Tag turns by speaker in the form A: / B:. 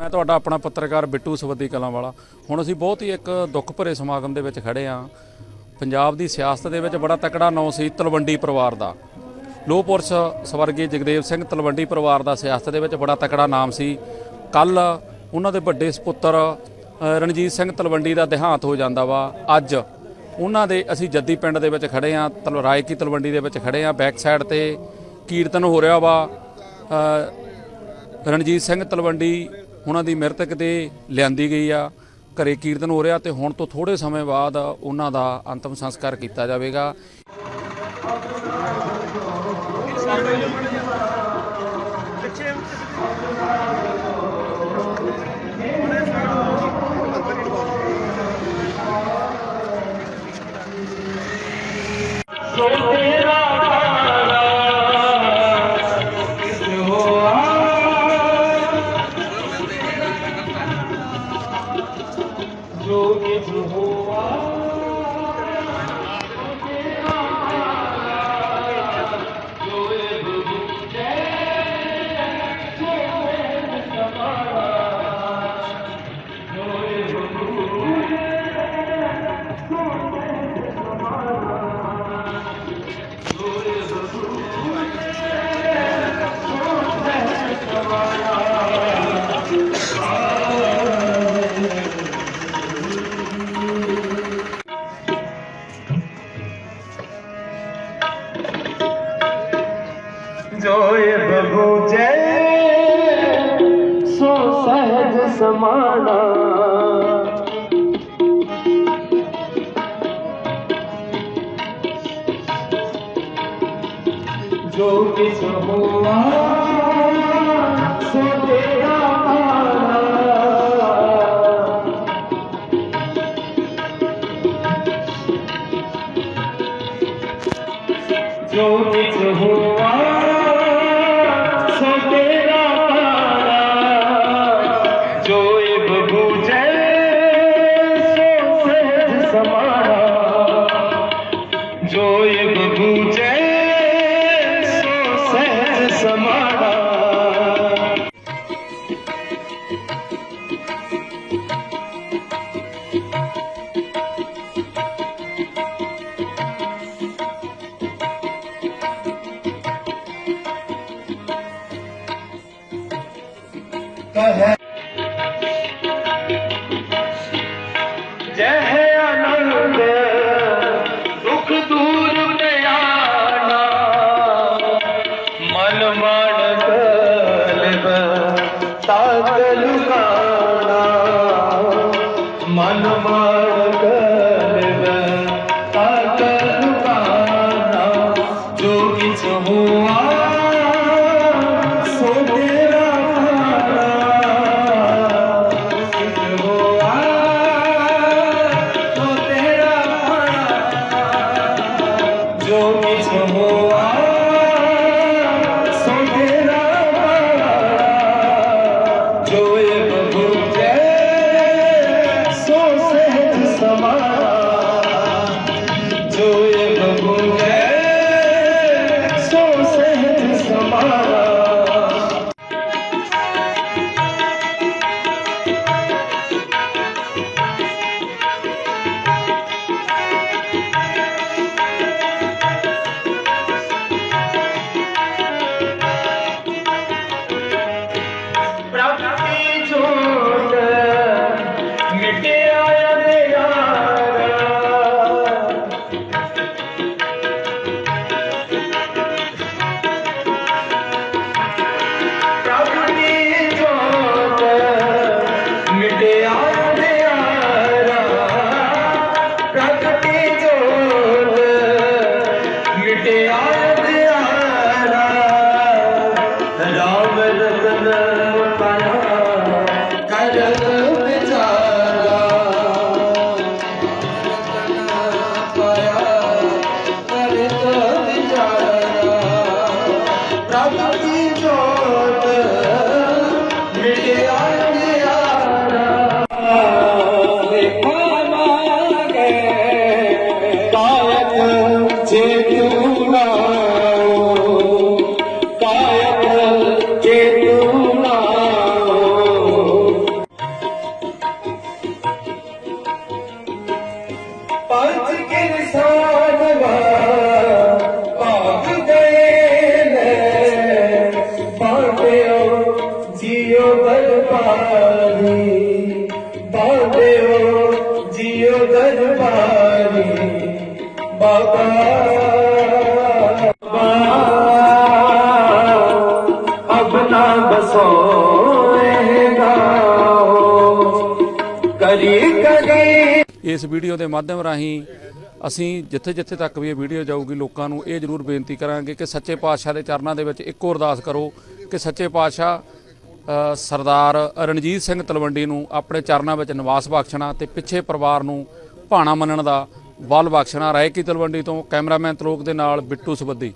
A: ਮੈਂ ਤੁਹਾਡਾ ਆਪਣਾ ਪੱਤਰਕਾਰ ਬਿੱਟੂ ਸਵੱਦੀ ਕਲਾਂ ਵਾਲਾ। ਹੁਣ ਅਸੀਂ ਬਹੁਤ ਹੀ ਇੱਕ ਦੁੱਖ ਭਰੇ ਸਮਾਗਮ ਦੇ ਵਿੱਚ ਖੜੇ ਆ। ਪੰਜਾਬ ਦੀ ਸਿਆਸਤ ਦੇ ਵਿੱਚ ਬੜਾ ਤਕੜਾ ਨਾਂ ਸੀ ਤਲਵੰਡੀ ਪਰਿਵਾਰ ਦਾ। ਲੋਹ ਪੁਰਸ਼ ਸਵਰਗੀ ਜਗਦੇਵ ਸਿੰਘ ਤਲਵੰਡੀ ਪਰਿਵਾਰ ਦਾ ਸਿਆਸਤ ਦੇ ਵਿੱਚ ਬੜਾ ਤਕੜਾ ਨਾਮ ਸੀ। ਕੱਲ ਉਹਨਾਂ ਦੇ ਵੱਡੇ ਸੁਪੁੱਤਰ ਰਣਜੀਤ ਸਿੰਘ ਤਲਵੰਡੀ ਦਾ ਦੇਹਾਂਤ ਹੋ ਜਾਂਦਾ ਵਾ। ਅੱਜ ਉਹਨਾਂ ਦੇ ਅਸੀਂ ਜੱਦੀ ਪਿੰਡ ਦੇ ਵਿੱਚ ਖੜੇ ਆ, ਤਲ ਰਾਏਕੀ ਤਲਵੰਡੀ ਦੇ ਵਿੱਚ ਖੜੇ ਆ। ਬੈਕ ਸਾਈਡ ਤੇ ਕੀਰਤਨ ਹੋ ਰਿਹਾ ਵਾ। ਰਣਜੀਤ ਸਿੰਘ ਤਲਵੰਡੀ ਉਹਨਾਂ ਦੀ ਮ੍ਰਿਤਕ ਤੇ ਲਿਆਂਦੀ ਗਈ ਆ, ਘਰੇ ਕੀਰਤਨ ਹੋ ਰਿਹਾ ਤੇ ਹੁਣ ਤੋਂ ਥੋੜੇ ਸਮੇਂ ਬਾਅਦ ਉਹਨਾਂ ਦਾ ਅੰਤਮ ਸੰਸਕਾਰ ਕੀਤਾ ਜਾਵੇਗਾ।
B: ਜੋਏ ਬਬੂ ਸੋ ਸਹਿਜ ਸਮਾਣਾ ਜੋ ਕਿਛ ਹੋਆ ਸੋ ਤੇਰਾ ਭਾਣਾ ਕਿਛ
A: ਇਸ ਵੀਡੀਓ ਦੇ ਮਾਧਿਅਮ ਰਾਹੀਂ ਅਸੀਂ ਜਿੱਥੇ ਜਿੱਥੇ ਤੱਕ ਵੀ ਇਹ ਵੀਡੀਓ ਜਾਊਗੀ, ਲੋਕਾਂ ਨੂੰ ਇਹ ਜ਼ਰੂਰ ਬੇਨਤੀ ਕਰਾਂਗੇ ਕਿ ਸੱਚੇ ਪਾਤਸ਼ਾਹ ਦੇ ਚਰਨਾਂ ਦੇ ਵਿੱਚ ਇੱਕੋ ਅਰਦਾਸ ਕਰੋ ਕਿ ਸੱਚੇ ਪਾਤਸ਼ਾਹ ਸਰਦਾਰ ਰਣਜੀਤ ਸਿੰਘ ਤਲਵੰਡੀ ਨੂੰ ਆਪਣੇ ਚਰਨਾਂ ਵਿੱਚ ਨਿਵਾਸ ਬਖਸ਼ਣਾ ਤੇ ਪਿੱਛੇ ਪਰਿਵਾਰ ਨੂੰ ਭਾਣਾ ਮੰਨਣ ਦਾ ਬਲ ਬਖਸ਼ਣਾ ਰਾਏ ਕੀ ਤਲਵੰਡੀ ਤੋਂ ਕੈਮਰਾਮੈਨ ਤਲੋਕ ਦੇ ਨਾਲ ਬਿੱਟੂ ਸਬੱਦੀ